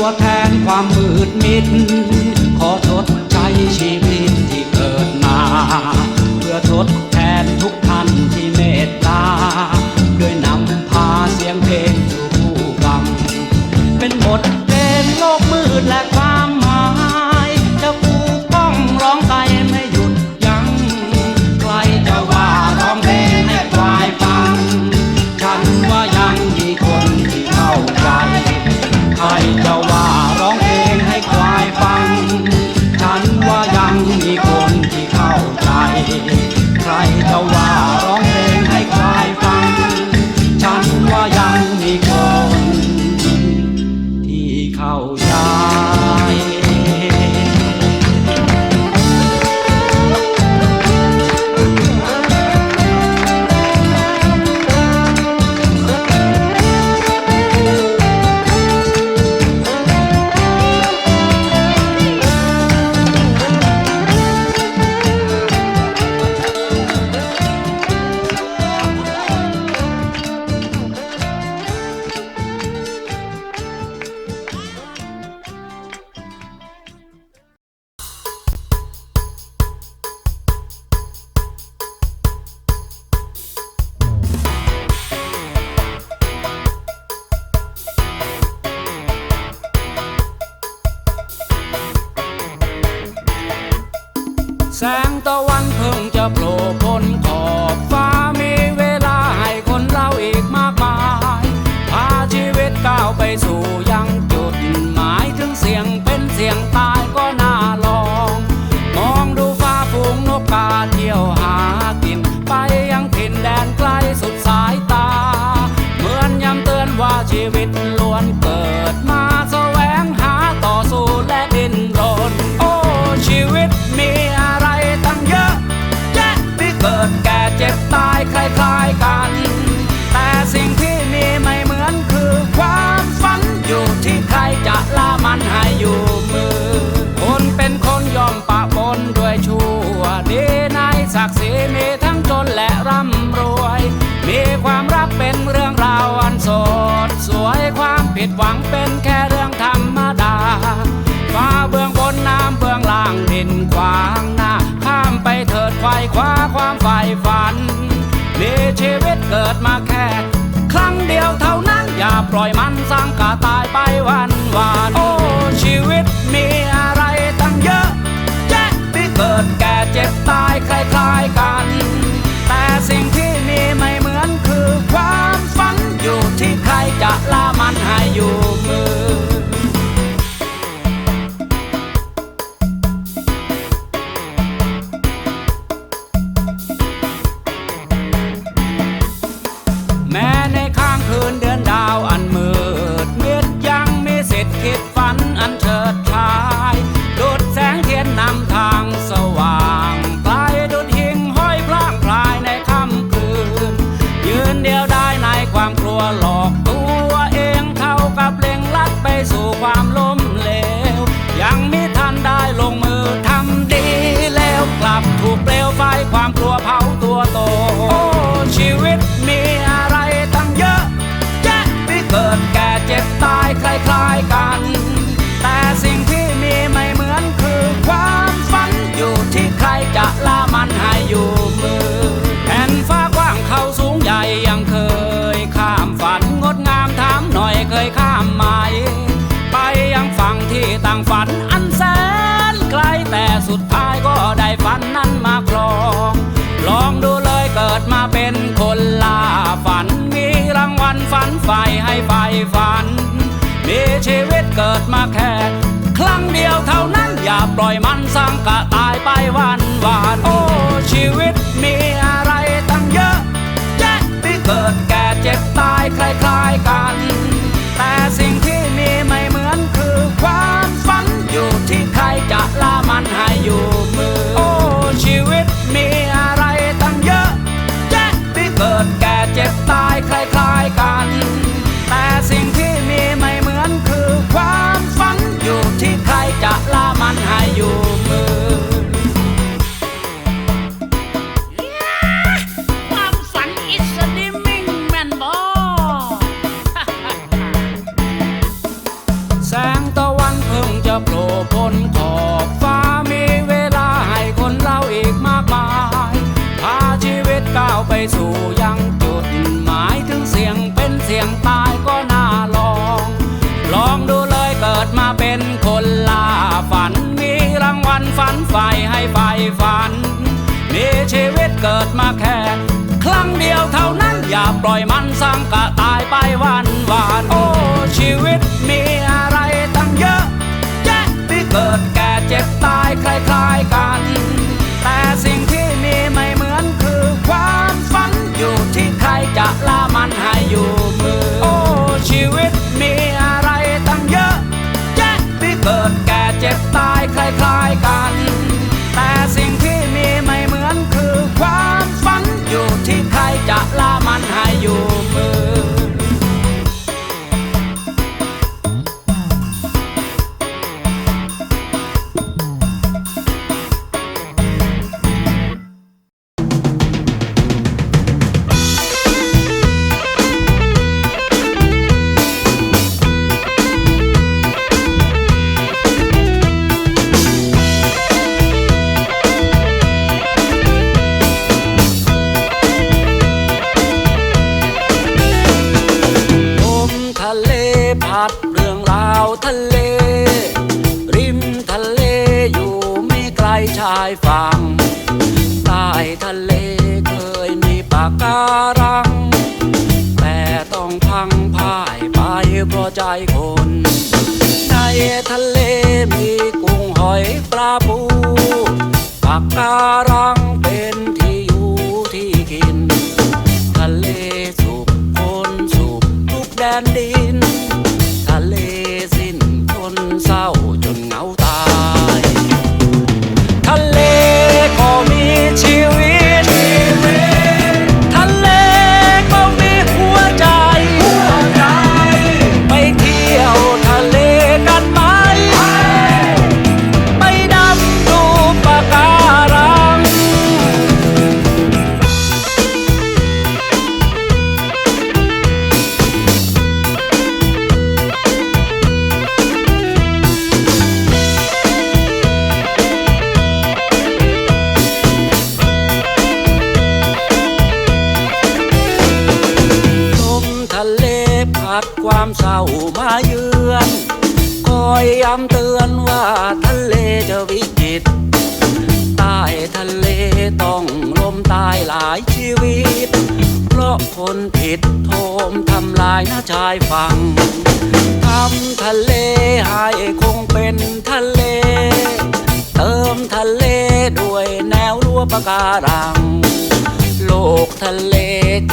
ตัวแทนความมืดมิด ขอทดใช้ชีวิตที่เกิดมา เพื่อทด วิตเกิดมาแค่ ครั้งเดียวเท่านั้นอย่าปล่อยมันสร้างกาตายไปวันวานโอ้ชีวิตมีอะไรตั้งเยอะแยะที่เกิดแก่เจ็บตายคล้ายๆกัน แต่สิ่งที่มีไม่เหมือนคือความฝันอยู่ที่ใครจะละมันให้อยู่างฝันอันแสนไกลแต่สุดท้ายก็ได้ฝันนั้นมาครอง ลองดูเลยเกิดมาเป็นคนลาฝัน มีรางวัลฝันใฝ่ให้ไฟฝัน มีชีวิตเกิดมาแค่ ครั้งเดียวเท่านั้นอย่าปล่อยมันสร้างกะตายไปวันาปล่อยมันซ้งกะตายไปวันวานโอ้ชีวิตมีอะไรตั้งเยอะ แยะที่เกิดแก่เจ็บตายใคร ปูปากการัง วิต เพราะคนผิดโทมทำลายหน้าชายฝั่งทำทะเลให้คงเป็นทะเล เติมทะเลด้วยแนวรั้วปะการัง โลกทะเล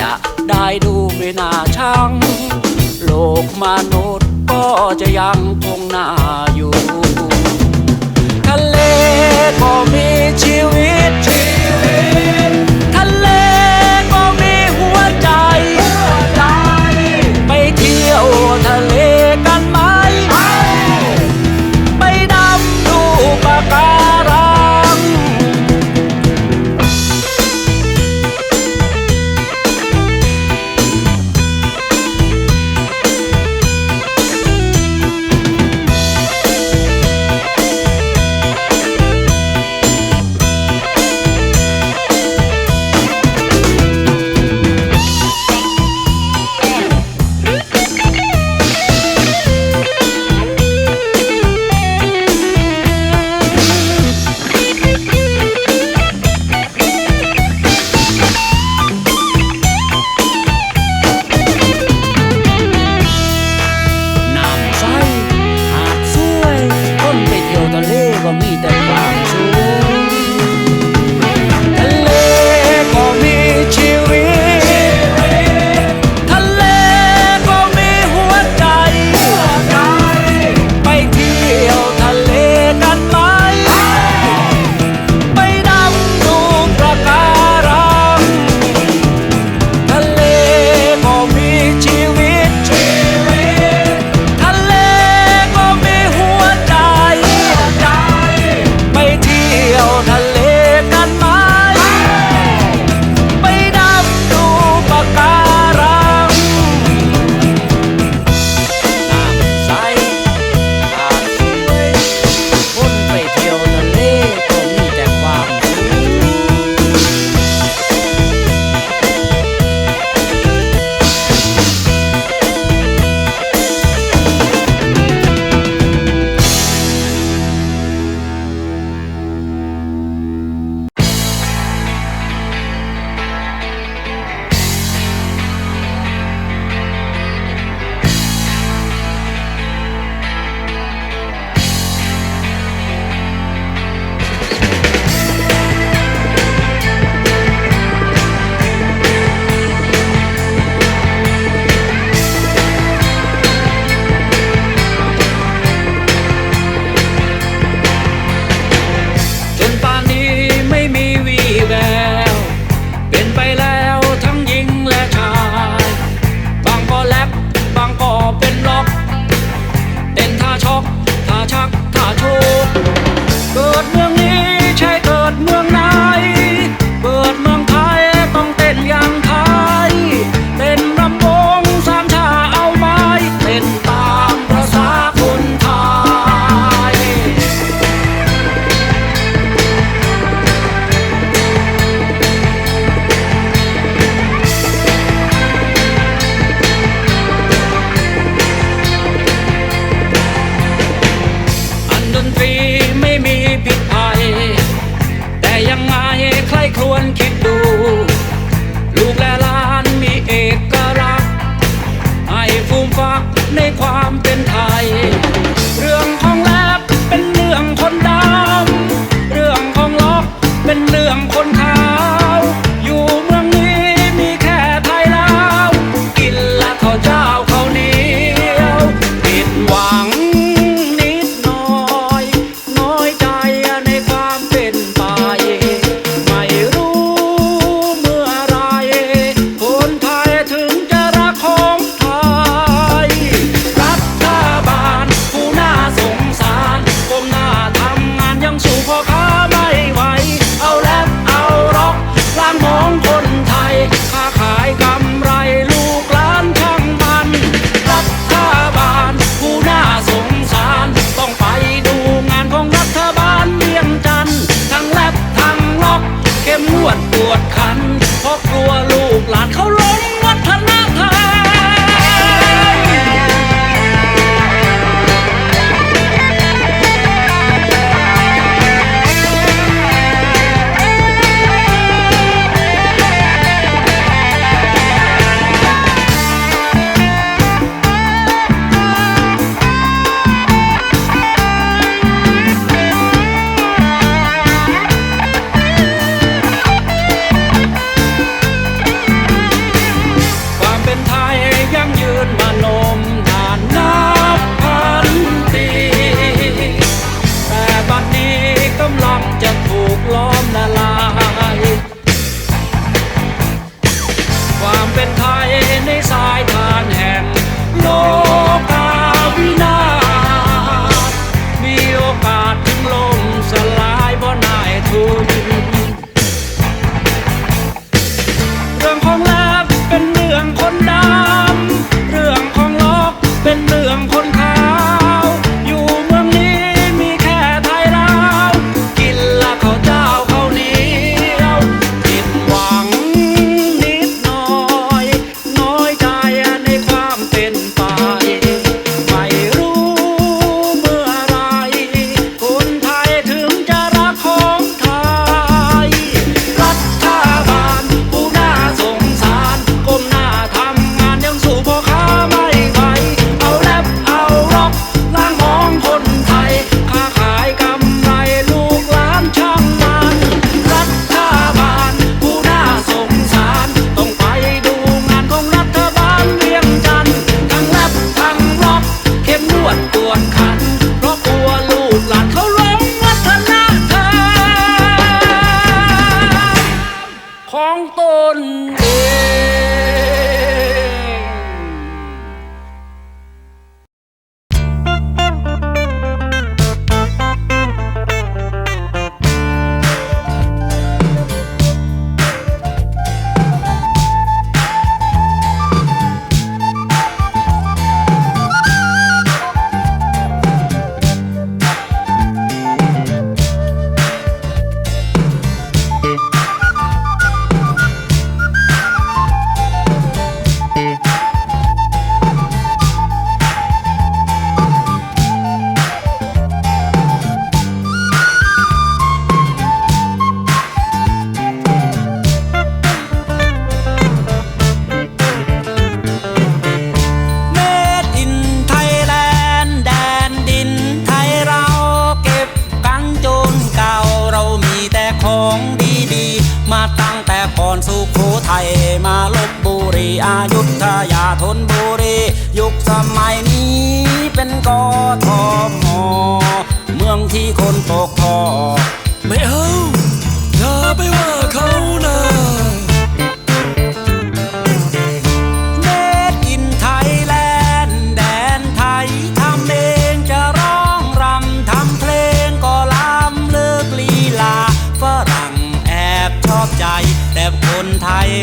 จะได้ดูไม่น่าช่าง โลกมนุษย์ก็จะยังคงน่าอยู่ทะเลก็มีชีวิตชีวิต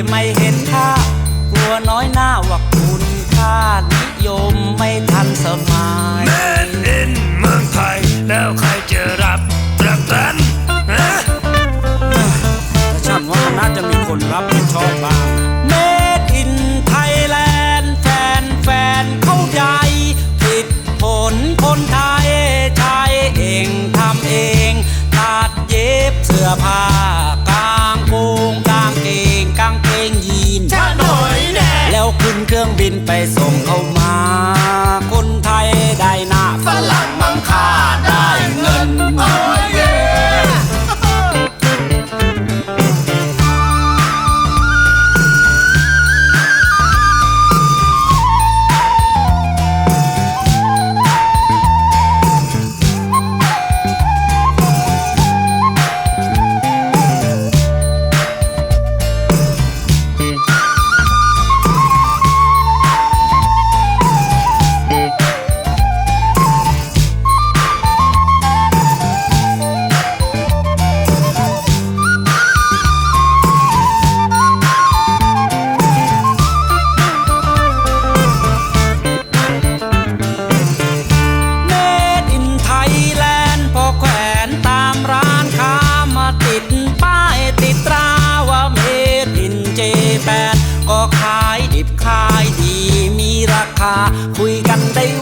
ไทยไม่เห็นค่ากลัวน้อยหน้าว่าคุณค่านิยมไม่ทันสมัยแมนอินเมืองไทย แล้วใครจะรับประกันฮะแต่ฉันว่ามันน่าจะมีคนรับผิดชอบบ้าง Made in Thailand แฟนแฟนเข้าใจผิดผลคนไทยใช้เองทำเองตัดเย็บเสื้อผ้า รื่องบินไปส่งเขามาคนไทย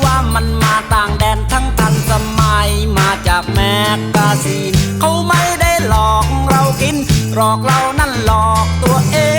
ว่ามันมาต่างแดนทั้งทันสมัยมาจากแมกกาซีนเขาไม่ได้หลอกเรากินหลอกเรานั่นหลอกตัวเอง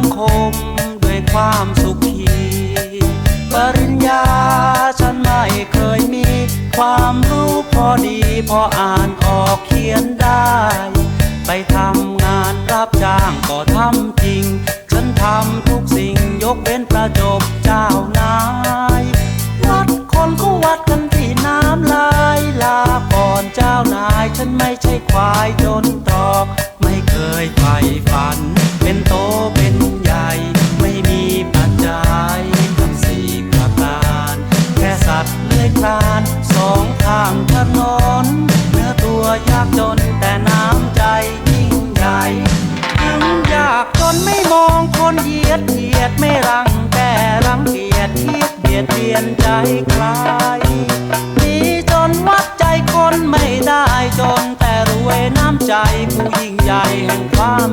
งคมด้วยความสุขีปริญญาฉันไม่เคยมี ความรู้พอดีพออ่านออกเขียนได้ ไปทำงานรับจ้างก็ทำจริง ฉันทำทุกสิ่งยกเว้นประจบเจ้านายวัดคนก็วัดกันที่น้ำลายลาก่อนเจ้านายฉันไม่ใช่ควายจนตรอก ไม่เคยใฝ่ฝันเป็นโต ลื้อยคลานสองข้างถนนเนื้อตัวยากจนแต่น้ำใจยิ่งใหญ่ถึงยากจนไม่มองคนเหยียดเหยียดไม่รังแกรังเกียจคิดเบียดเบียนใจใครมีจนวัดใจคนไม่ได้จนแต่รวยน้ำใจผู้ยิ่งใหญ่แห่งความ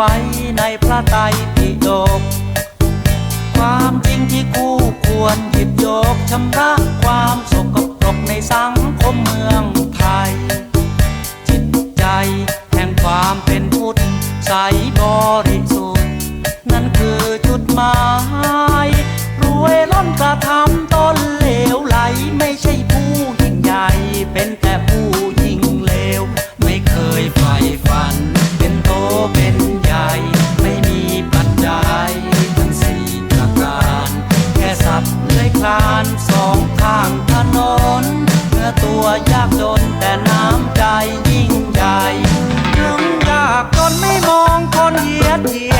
ไว้ในพระไตรปิฎกความจริงที่คู่ควรหยิบยกชำระความสกปรกในสังคมเมืองไทย จิตใจแห่งความเป็นพุทธใสบริ yeah, the